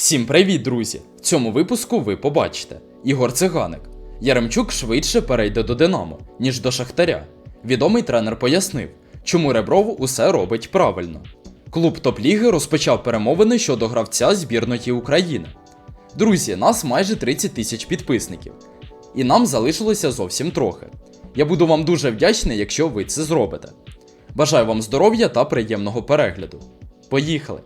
Всім привіт, друзі! В цьому випуску ви побачите Ігор Циганик. Яремчук швидше перейде до Динамо, ніж до Шахтаря. Відомий тренер пояснив, чому Ребров усе робить правильно. Клуб топ-ліги розпочав перемовини щодо гравця збірної України. Друзі, нас майже 30 тисяч підписників. І нам залишилося зовсім трохи. Я буду вам дуже вдячний, якщо ви це зробите. Бажаю вам здоров'я та приємного перегляду. Поїхали!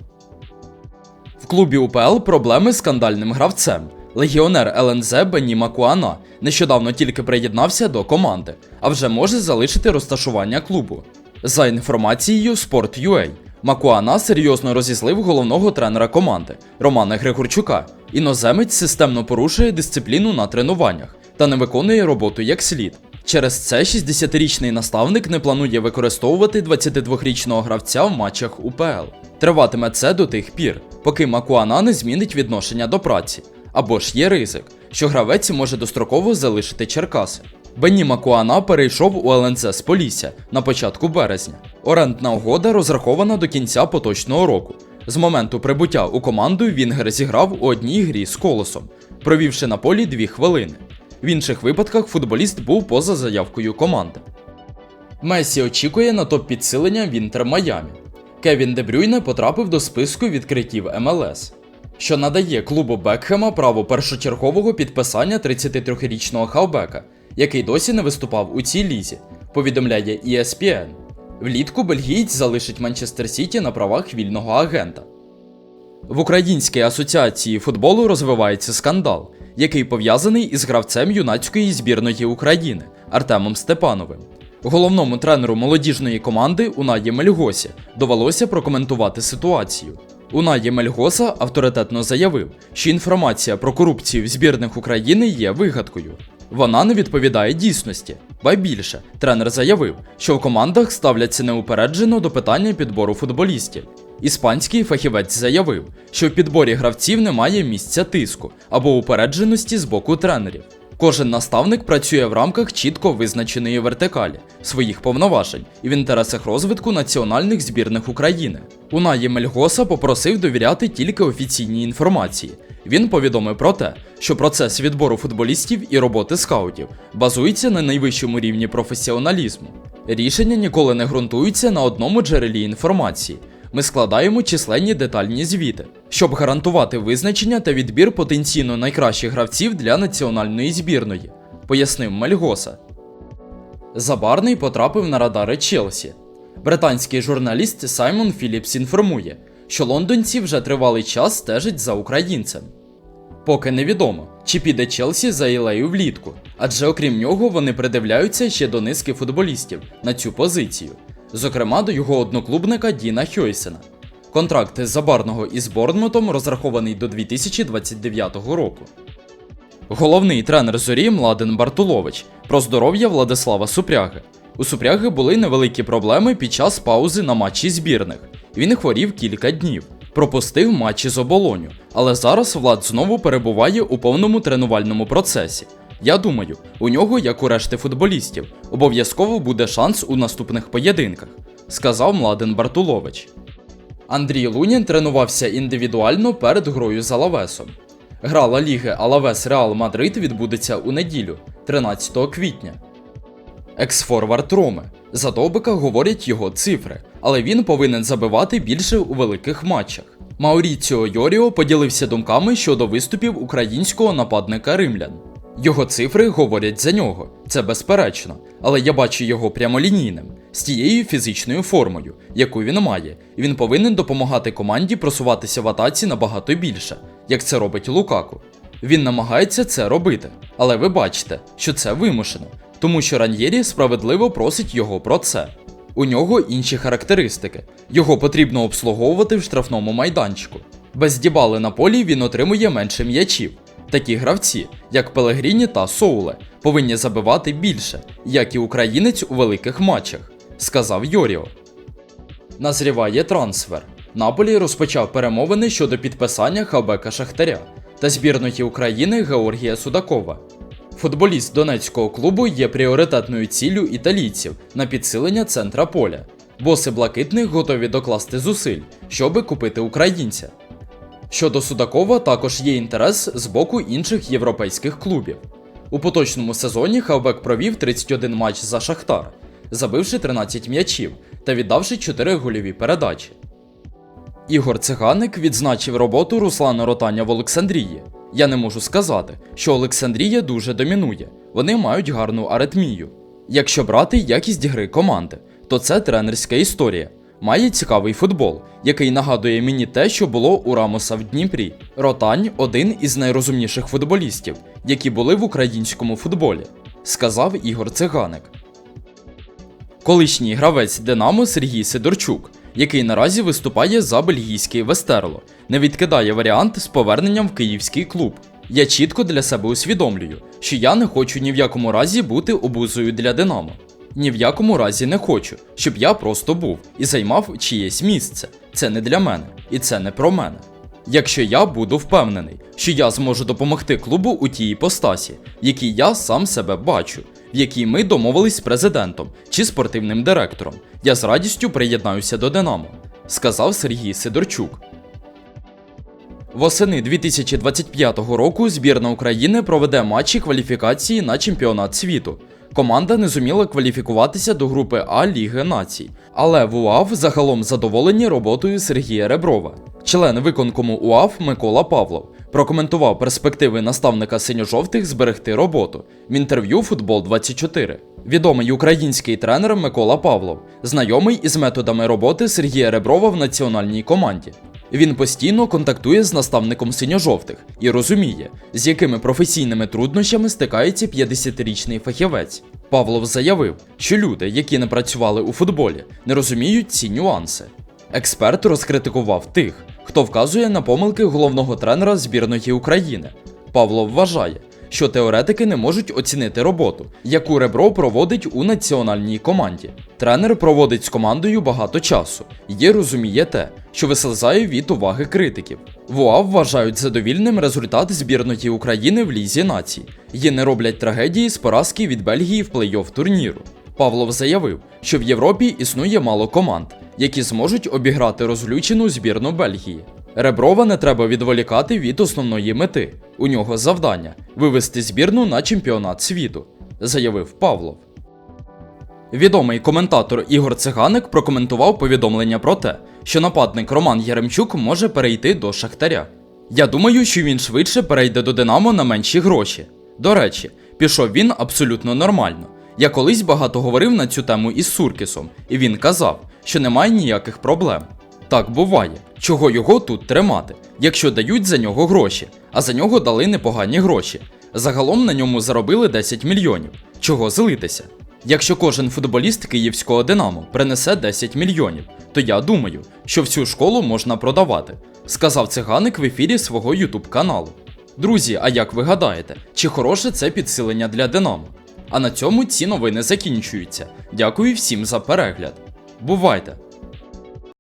В клубі УПЛ проблеми з скандальним гравцем. Легіонер ЛНЗ Бені Макуана нещодавно тільки приєднався до команди, а вже може залишити розташування клубу. За інформацією Sport.ua, Макуана серйозно розізлив головного тренера команди Романа Григорчука. Іноземець системно порушує дисципліну на тренуваннях та не виконує роботу як слід. Через це 60-річний наставник не планує використовувати 22-річного гравця в матчах УПЛ. Триватиме це до тих пір, поки Макуана не змінить відношення до праці. Або ж є ризик, що гравець може достроково залишити Черкаси. Бенні Макуана перейшов у ЛНЗ з Полісся на початку березня. Орендна угода розрахована до кінця поточного року. З моменту прибуття у команду Вінгер зіграв у одній грі з колосом, провівши на полі дві хвилини. В інших випадках футболіст був поза заявкою команди. Месі очікує на топ-підсилення в Інтер Майамі. Кевін Дебрюйне потрапив до списку відкриттів МЛС, що надає клубу Бекхема право першочергового підписання 33-річного хавбека, який досі не виступав у цій лізі, повідомляє ESPN. Влітку бельгієць залишить Манчестер Сіті на правах вільного агента. В Українській асоціації футболу розвивається скандал, який пов'язаний із гравцем юнацької збірної України Артемом Степановим. Головному тренеру молодіжної команди Унаї Мельгосі довелося прокоментувати ситуацію. Унаї Мельгоса авторитетно заявив, що інформація про корупцію в збірних України є вигадкою. Вона не відповідає дійсності. Ба більше, тренер заявив, що в командах ставляться неупереджено до питання підбору футболістів. Іспанський фахівець заявив, що в підборі гравців немає місця тиску або упередженості з боку тренерів. Кожен наставник працює в рамках чітко визначеної вертикалі своїх повноважень і в інтересах розвитку національних збірних України. Унаї Мельгоса попросив довіряти тільки офіційній інформації. Він повідомив про те, що процес відбору футболістів і роботи скаутів базується на найвищому рівні професіоналізму. Рішення ніколи не ґрунтуються на одному джерелі інформації. Ми складаємо численні детальні звіти, щоб гарантувати визначення та відбір потенційно найкращих гравців для національної збірної, пояснив Мельгоса. Забарний потрапив на радари Челсі. Британський журналіст Саймон Філіпс інформує, що лондонці вже тривалий час стежать за українцем. Поки невідомо, чи піде Челсі за Ілею влітку, адже окрім нього вони придивляються ще до низки футболістів на цю позицію, зокрема до його одноклубника Діна Хьойсена. Контракт Забарного із Борнмутом розрахований до 2029 року. Головний тренер зорі Младен Бартулович про здоров'я Владислава Супряги. У Супряги були невеликі проблеми під час паузи на матчі збірних. Він хворів кілька днів, пропустив матчі з оболоню, але зараз Влад знову перебуває у повному тренувальному процесі. Я думаю, у нього, як у решти футболістів, обов'язково буде шанс у наступних поєдинках, сказав Младен Бартулович. Андрій Лунін тренувався індивідуально перед грою з Алавесом. Гра Ла Ліги Алавес Реал Мадрид відбудеться у неділю, 13 квітня. Ексфорвард Роми. За Довбика говорять його цифри, але він повинен забивати більше у великих матчах. Мауріціо Йоріо поділився думками щодо виступів українського нападника римлян. Його цифри говорять за нього, це безперечно, але я бачу його прямолінійним, з тією фізичною формою, яку він має, і він повинен допомагати команді просуватися в атаці набагато більше, як це робить Лукаку. Він намагається це робити, але ви бачите, що це вимушено, тому що Ран'єрі справедливо просить його про це. У нього інші характеристики. Його потрібно обслуговувати в штрафному майданчику. Без дібали на полі він отримує менше м'ячів. Такі гравці, як Пелегріні та Соуле, повинні забивати більше, як і українець у великих матчах, сказав Йоріо. Назріває трансфер. Наполі розпочав перемовини щодо підписання хабека Шахтаря та збірної України Георгія Судакова. Футболіст донецького клубу є пріоритетною ціллю італійців на підсилення центра поля. Боси блакитних готові докласти зусиль, щоби купити українця. Щодо Судакова, також є інтерес з боку інших європейських клубів. У поточному сезоні Хавбек провів 31 матч за Шахтар, забивши 13 м'ячів та віддавши 4 гольові передачі. Ігор Циганик відзначив роботу Руслана Ротаня в Олександрії. Я не можу сказати, що Олександрія дуже домінує, вони мають гарну аритмію. Якщо брати якість гри команди, то це тренерська історія. Має цікавий футбол, який нагадує мені те, що було у Рамоса в Дніпрі. Ротань один із найрозумніших футболістів, які були в українському футболі, сказав Ігор Циганик. Колишній гравець Динамо Сергій Сидорчук, який наразі виступає за бельгійський Вестерло, не відкидає варіант з поверненням в київський клуб. Я чітко для себе усвідомлюю, що я не хочу ні в якому разі бути обузою для Динамо. Ні в якому разі не хочу, щоб я просто був і займав чиєсь місце. Це не для мене, і це не про мене. Якщо я буду впевнений, що я зможу допомогти клубу у тій іпостасі, якій я сам себе бачу, в якій ми домовились з президентом чи спортивним директором, я з радістю приєднаюся до Динамо, сказав Сергій Сидорчук. Восени 2025 року збірна України проведе матчі кваліфікації на чемпіонат світу. Команда не зуміла кваліфікуватися до групи А Ліги Націй, але в УАВ загалом задоволені роботою Сергія Реброва. Член виконкому УАВ Микола Павлов прокоментував перспективи наставника синьо-жовтих зберегти роботу в інтерв'ю Футбол 24 Відомий український тренер Микола Павлов, знайомий із методами роботи Сергія Реброва в національній команді. Він постійно контактує з наставником синьо-жовтих і розуміє, з якими професійними труднощами стикається 50-річний фахівець. Павлов заявив, що люди, які не працювали у футболі, не розуміють ці нюанси. Експерт розкритикував тих, хто вказує на помилки головного тренера збірної України. Павлов вважає, що теоретики не можуть оцінити роботу, яку Ребро проводить у національній команді. Тренер проводить з командою багато часу і розуміє те, що вислизає від уваги критиків. В УАВ вважають задовільним результат збірної України в Лізі націй і не роблять трагедії з поразки від Бельгії в плей-офф турніру. Павлов заявив, що в Європі існує мало команд, які зможуть обіграти розлючену збірну Бельгії. Реброва не треба відволікати від основної мети. У нього завдання вивести збірну на чемпіонат світу, заявив Павлов. Відомий коментатор Ігор Циганик прокоментував повідомлення про те, що нападник Роман Яремчук може перейти до Шахтаря. Я думаю, що він швидше перейде до Динамо на менші гроші. До речі, пішов він абсолютно нормально. Я колись багато говорив на цю тему із Суркісом, і він казав, що немає ніяких проблем. Так буває, чого його тут тримати, якщо дають за нього гроші, а за нього дали непогані гроші. Загалом на ньому заробили 10 мільйонів. Чого злитися? Якщо кожен футболіст київського Динамо принесе 10 мільйонів, то я думаю, що всю школу можна продавати, сказав циганик в ефірі свого ютуб каналу. Друзі, а як ви гадаєте, чи хороше це підсилення для Динамо? А на цьому ці новини закінчуються. Дякую всім за перегляд. Бувайте!